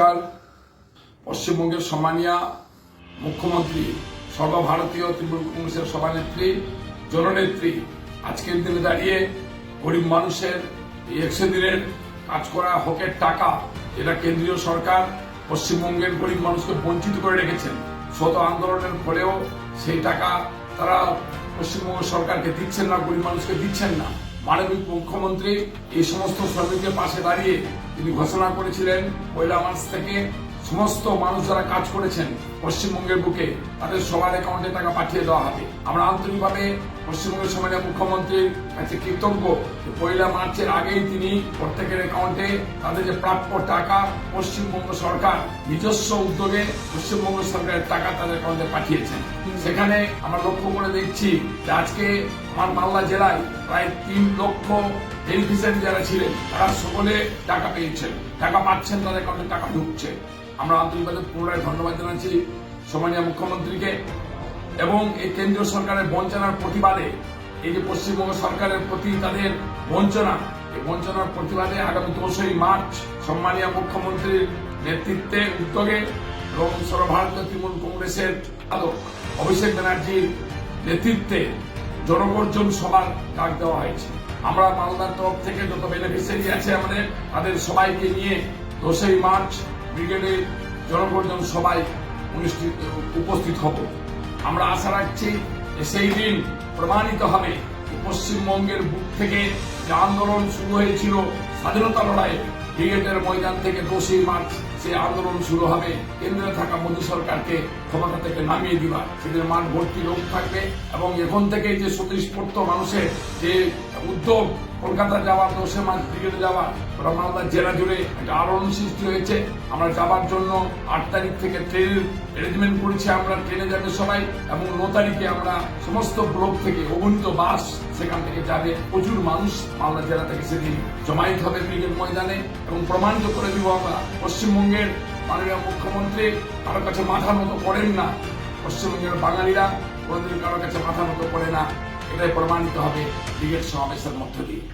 নমস্কার। পশ্চিমবঙ্গের সম্মানীয় মুখ্যমন্ত্রী, সর্বভারতীয় তৃণমূল কংগ্রেসের সভানেত্রী, জননেত্রী, আজকের দিনে দাঁড়িয়ে গরিব মানুষের একশো দিনের কাজ করা হকের টাকা এটা কেন্দ্রীয় সরকার পশ্চিমবঙ্গের গরিব মানুষকে বঞ্চিত করে রেখেছেন। শত আন্দোলনের পরেও সেই টাকা তারা পশ্চিমবঙ্গ সরকারকে দিচ্ছেন না, গরিব মানুষকে দিচ্ছেন না। মানবিক মুখ্যমন্ত্রী এই সমস্ত শ্রমিকের পাশে দাঁড়িয়ে তিনি ঘোষণা করেছিলেন পয়লা মার্চ থেকে সমস্ত মানুষ যারা কাজ করেছেন পশ্চিমবঙ্গের বুকে, তাদের সবার অ্যাকাউন্টে টাকা পাঠিয়ে দেওয়া হবে। আমরা আন্তরিকভাবে পশ্চিমবঙ্গের সময় মুখ্যমন্ত্রীর কাছে কৃতজ্ঞ পয়লা মার্চের আগেই তিনি প্রত্যেকের অ্যাকাউন্টে তাদের যে প্রাপ্য টাকা, পশ্চিমবঙ্গ সরকার নিজস্ব উদ্যোগে পশ্চিমবঙ্গ সরকারের টাকা তাদের অ্যাকাউন্টে পাঠিয়েছেন। সেখানে আমরা লক্ষ্য করে দেখছি যে আজকে আমার মালদা জেলায় প্রায় তিন লক্ষ বেনিফিশিয়ারি যারা ছিলেন, তারা সকলে টাকা পেয়েছেন। টাকা পাচ্ছেন তাদের অ্যাকাউন্টে টাকা ঢুকছে। আমরা আন্তরিকভাবে পুনরায় ধন্যবাদ জানাচ্ছি সম্মানীয় মুখ্যমন্ত্রীকে এবং এই কেন্দ্রীয় সরকারের বঞ্চনার প্রতিবাদে, এই যে পশ্চিমবঙ্গ সরকারের প্রতি তাদের বঞ্চনা, এই বঞ্চনার প্রতিবাদে আগামী দোষই মার্চ সম্মানীয় মুখ্যমন্ত্রীর নেতৃত্বে উদ্যোগে এবং সর্বভারতীয় তৃণমূল কংগ্রেসের আদক অভিষেক ব্যানার্জির নেতৃত্বে জনগর্জন সভার ডাক দেওয়া হয়েছে। আমরা মালদার তরফ থেকে যত বেনিফিশিয়ারি আছে, আমাদের, তাদের সবাইকে নিয়ে দোষই মার্চ ব্রিগেডে জনগর্জন সবাই অনুষ্ঠিত, উপস্থিত হব। আমরা আশা রাখছি সেই দিন প্রমাণিত হবে পশ্চিমবঙ্গের বুক থেকে যে আন্দোলন শুরু হয়েছিল, স্বাধীনতা লড়াই ব্রিগেডের ময়দান থেকে দোষই মার্চ সেই আন্দোলন শুরু হবে। কেন্দ্রে থাকা মোদী সরকারকে ক্ষমতা থেকে নামিয়ে দিবা। সেদিন মাঠ ভর্তি লোক থাকবে এবং এখন থেকে যে স্বতঃস্ফূর্ত মানুষের যে উদ্যোগ, কলকাতা যাওয়া দোষে মাস ব্রিগেডে যাওয়া ওরা মালদা জেলা জুড়ে একটা আলোড়ন সৃষ্টি হয়েছে। আমরা যাবার জন্য আট তারিখ থেকে ট্রেনের অ্যারেঞ্জমেন্ট করেছি আমরা, ট্রেনে যাবে সবাই এবং ন তারিখে আমরা সমস্ত ব্লক থেকে অগণিত বাস সেখান থেকে যাবে। প্রচুর মানুষ মালদা জেলা থেকে সেদিন জমায়েত হবে ব্রিগেড ময়দানে এবং প্রমাণিত করে দিব আমরা, পশ্চিমবঙ্গের মাননীয় মুখ্যমন্ত্রী কারোর কাছে মাথা মতো করেন না। পশ্চিমবঙ্গের বাঙালিরা কোনোদিন কারোর কাছে মাথা মতো করে না। এটাই প্রমাণিত হবে ক্রিকেট সমাবেশের মধ্য দিয়ে।